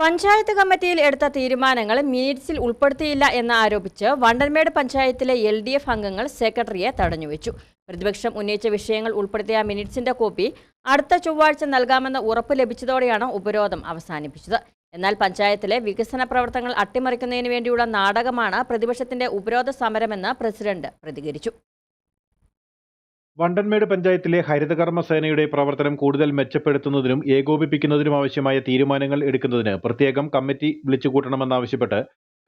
പഞ്ചായത്ത് കമ്മിറ്റിയിൽ എടുത്ത തീരുമാനങ്ങൾ മിനിറ്റ്സിൽ ഉൾപ്പെടുത്തിയില്ല എന്ന് ആരോപിച്ച് വണ്ടൻമേട് പഞ്ചായത്തിലെ എൽ ഡി എഫ് അംഗങ്ങൾ സെക്രട്ടറിയെ തടഞ്ഞുവെച്ചു. പ്രതിപക്ഷം ഉന്നയിച്ച വിഷയങ്ങൾ ഉൾപ്പെടുത്തിയ മിനിറ്റ്സിന്റെ കോപ്പി അടുത്ത ചൊവ്വാഴ്ച നൽകാമെന്ന ഉറപ്പ് ലഭിച്ചതോടെയാണ് ഉപരോധം അവസാനിപ്പിച്ചത്. എന്നാൽ പഞ്ചായത്തിലെ വികസന പ്രവർത്തനങ്ങൾ അട്ടിമറിക്കുന്നതിന് വേണ്ടിയുള്ള നാടകമാണ് പ്രതിപക്ഷത്തിന്റെ ഉപരോധ സമരമെന്ന് പ്രസിഡന്റ് പ്രതികരിച്ചു. വണ്ടൻമേട് പഞ്ചായത്തിലെ ഹരിതകർമ്മ സേനയുടെ പ്രവർത്തനം കൂടുതൽ മെച്ചപ്പെടുത്തുന്നതിനും ഏകോപിപ്പിക്കുന്നതിനും ആവശ്യമായ തീരുമാനങ്ങൾ എടുക്കുന്നതിന് പ്രത്യേകം കമ്മിറ്റി വിളിച്ചുകൂട്ടണമെന്നാവശ്യപ്പെട്ട്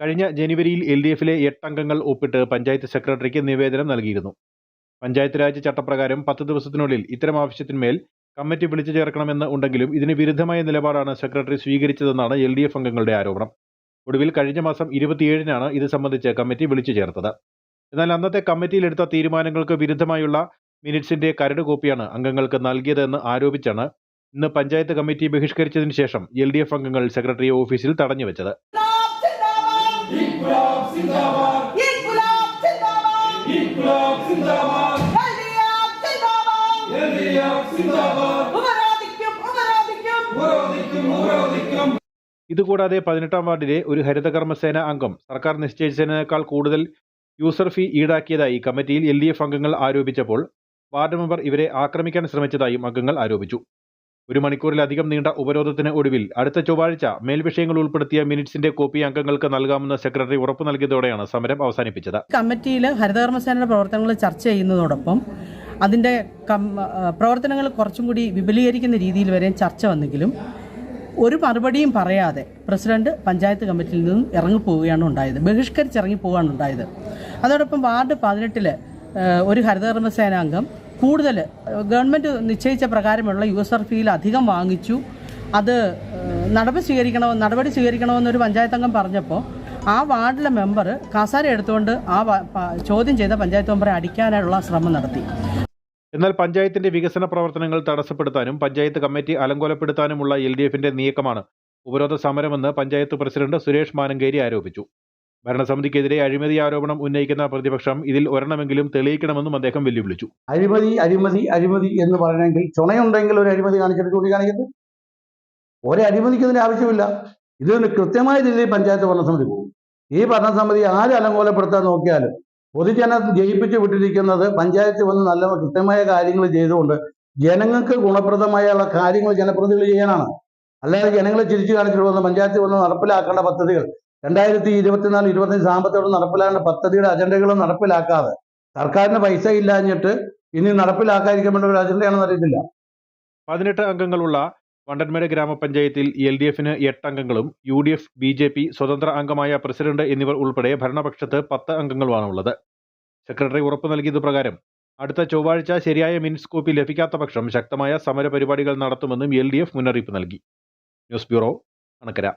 കഴിഞ്ഞ ജനുവരിയിൽ എൽ ഡി എഫിലെ എട്ടംഗങ്ങൾ ഒപ്പിട്ട് പഞ്ചായത്ത് സെക്രട്ടറിക്ക് നിവേദനം നൽകിയിരുന്നു. പഞ്ചായത്ത് രാജ് ചട്ടപ്രകാരം പത്ത് ദിവസത്തിനുള്ളിൽ ഇത്തരം ആവശ്യത്തിന്മേൽ കമ്മിറ്റി വിളിച്ചു ചേർക്കണമെന്ന് ഉണ്ടെങ്കിലും ഇതിന് വിരുദ്ധമായ നിലപാടാണ് സെക്രട്ടറി സ്വീകരിച്ചതെന്നാണ് എൽ ഡി എഫ് അംഗങ്ങളുടെ ആരോപണം. ഒടുവിൽ കഴിഞ്ഞ മാസം ഇരുപത്തിയേഴിനാണ് ഇത് സംബന്ധിച്ച് കമ്മിറ്റി വിളിച്ചു ചേർത്തത്. എന്നാൽ അന്നത്തെ കമ്മിറ്റിയിലെടുത്ത തീരുമാനങ്ങൾക്ക് വിരുദ്ധമായുള്ള മിനിറ്റ്സിന്റെ കരട് കോപ്പിയാണ് അംഗങ്ങൾക്ക് നൽകിയതെന്ന് ആരോപിച്ചാണ് ഇന്ന് പഞ്ചായത്ത് കമ്മിറ്റി ബഹിഷ്കരിച്ചതിന് ശേഷം എൽ ഡി എഫ് അംഗങ്ങൾ സെക്രട്ടറി ഓഫീസിൽ തടഞ്ഞുവെച്ചത് ഇതുകൂടാതെ പതിനെട്ടാം വാർഡിലെ ഒരു ഹരിതകർമ്മസേന അംഗം സർക്കാർ നിശ്ചയിച്ചതിനേക്കാൾ കൂടുതൽ യൂസർ ഫീ ഈടാക്കിയതായി കമ്മിറ്റിയിൽ എൽ ഡി എഫ് അംഗങ്ങൾ ആരോപിച്ചപ്പോൾ വാർഡ് മെമ്പർ ഇവരെ ആക്രമിക്കാൻ ശ്രമിച്ചതായും അംഗങ്ങൾ ആരോപിച്ചു. ഒരു മണിക്കൂറിലധികം നീണ്ട ഉപരോധത്തിന് ഒടുവിൽ അടുത്ത ചൊവ്വാഴ്ച മേൽവിഷയങ്ങൾ ഉൾപ്പെടുത്തിയ മിനിറ്റ്സിന്റെ കോപ്പി അംഗങ്ങൾക്ക് നൽകാമെന്ന് സെക്രട്ടറി ഉറപ്പു നൽകിയതോടെയാണ് സമരം അവസാനിപ്പിച്ചത്. കമ്മിറ്റിയിൽ ഹരിതകർമ്മസേനയുടെ പ്രവർത്തനങ്ങൾ ചർച്ച ചെയ്യുന്നതോടൊപ്പം അതിന്റെ പ്രവർത്തനങ്ങൾ കുറച്ചും കൂടി വിപുലീകരിക്കുന്ന രീതിയിൽ വരെ ചർച്ച വന്നെങ്കിലും ഒരു മറുപടിയും പറയാതെ പ്രസിഡന്റ് പഞ്ചായത്ത് കമ്മിറ്റിയിൽ നിന്നും ഇറങ്ങിപ്പോവുകയാണ് ഉണ്ടായത്. ബഹിഷ്കരിച്ച് ഇറങ്ങിപ്പോവുകയാണ് ഉണ്ടായത്. അതോടൊപ്പം വാർഡ് പതിനെട്ടിൽ ഒരു ഹരിതകർമ്മസേന അംഗം കൂടുതൽ ഗവൺമെന്റ് നിശ്ചയിച്ച പ്രകാരമുള്ള യൂസർ ഫീൽ അധികം വാങ്ങിച്ചു. അത് നടപടി സ്വീകരിക്കണമോ നടപടി സ്വീകരിക്കണമെന്നൊരു പഞ്ചായത്ത് അംഗം പറഞ്ഞപ്പോൾ ആ വാർഡിലെ മെമ്പർ കസാര എടുത്തുകൊണ്ട് ആ ചോദ്യം ചെയ്ത പഞ്ചായത്ത് മെമ്പറെ അടിക്കാനായിട്ടുള്ള ശ്രമം നടത്തി. എന്നാൽ പഞ്ചായത്തിന്റെ വികസന പ്രവർത്തനങ്ങൾ തടസ്സപ്പെടുത്താനും പഞ്ചായത്ത് കമ്മിറ്റി അലങ്കോലപ്പെടുത്താനുമുള്ള എൽ ഡി എഫിന്റെ നീക്കമാണ് ഉപരോധ സമരമെന്ന് പഞ്ചായത്ത് പ്രസിഡന്റ് സുരേഷ് മാനങ്കേരി ആരോപിച്ചു. ഭരണസമിതിക്കെതിരെ അഴിമതി ആരോപണം ഉന്നയിക്കുന്ന പ്രതിപക്ഷം ഇതിൽ ഒരെണ്ണമെങ്കിലും തെളിയിക്കണമെന്നും അദ്ദേഹം വെല്ലുവിളിച്ചു. അഴിമതി അഴിമതി അഴിമതി എന്ന് പറയണമെങ്കിൽ ചുണയുണ്ടെങ്കിൽ ഒരു അഴിമതി കാണിച്ചിട്ട് ഒരു അഴിമതിക്ക് ഇതിന് ആവശ്യമില്ല. ഇതിന് കൃത്യമായ രീതിയിൽ പഞ്ചായത്ത് ഭരണസമിതി പോകും. ഈ ഭരണസമിതി ആര് അലങ്കോലപ്പെടുത്താൻ നോക്കിയാലും പൊതുജനം ജയിപ്പിച്ചു വിട്ടിരിക്കുന്നത് പഞ്ചായത്ത് വന്ന് നല്ല കൃത്യമായ കാര്യങ്ങൾ ചെയ്തുകൊണ്ട് ജനങ്ങൾക്ക് ഗുണപ്രദമായുള്ള കാര്യങ്ങൾ ജനപ്രതിനിധികൾ ചെയ്യാനാണ്. അല്ലാതെ ജനങ്ങളെ ചിരിച്ചു കാണിച്ചിട്ട് വന്ന് പഞ്ചായത്ത് വന്ന് നടപ്പിലാക്കേണ്ട പദ്ധതികൾ രണ്ടായിരത്തി ഇരുപത്തിനാല് ഇരുപത്തഞ്ച് സാമ്പത്തികം നടപ്പിലാക്കേണ്ട പദ്ധതിയുടെ അജണ്ടകളും നടപ്പിലാക്കാതെ സർക്കാരിന് പൈസ ഇല്ലാഞ്ഞിട്ട് ഇനി നടപ്പിലാക്കാതിരിക്കാൻ വേണ്ട ഒരു അജണ്ടയാണെന്ന് അറിയത്തില്ല. പതിനെട്ട് അംഗങ്ങളുള്ള വണ്ടൻമേട് ഗ്രാമപഞ്ചായത്തിൽ എൽ ഡി എഫിന് എട്ട് അംഗങ്ങളും U D F B J P സ്വതന്ത്ര അംഗമായ പ്രസിഡന്റ് എന്നിവർ ഉൾപ്പെടെ ഭരണപക്ഷത്ത് പത്ത് അംഗങ്ങളുമാണുള്ളത് സെക്രട്ടറി ഉറപ്പു നൽകിയത് പ്രകാരം അടുത്ത ചൊവ്വാഴ്ച ശരിയായ മിനിറ്റ്സ് കോപ്പി ലഭിക്കാത്ത പക്ഷം ശക്തമായ സമരപരിപാടികൾ നടത്തുമെന്നും എൽ ഡി എഫ് മുന്നറിയിപ്പ് നൽകി. News bureau Anakkara.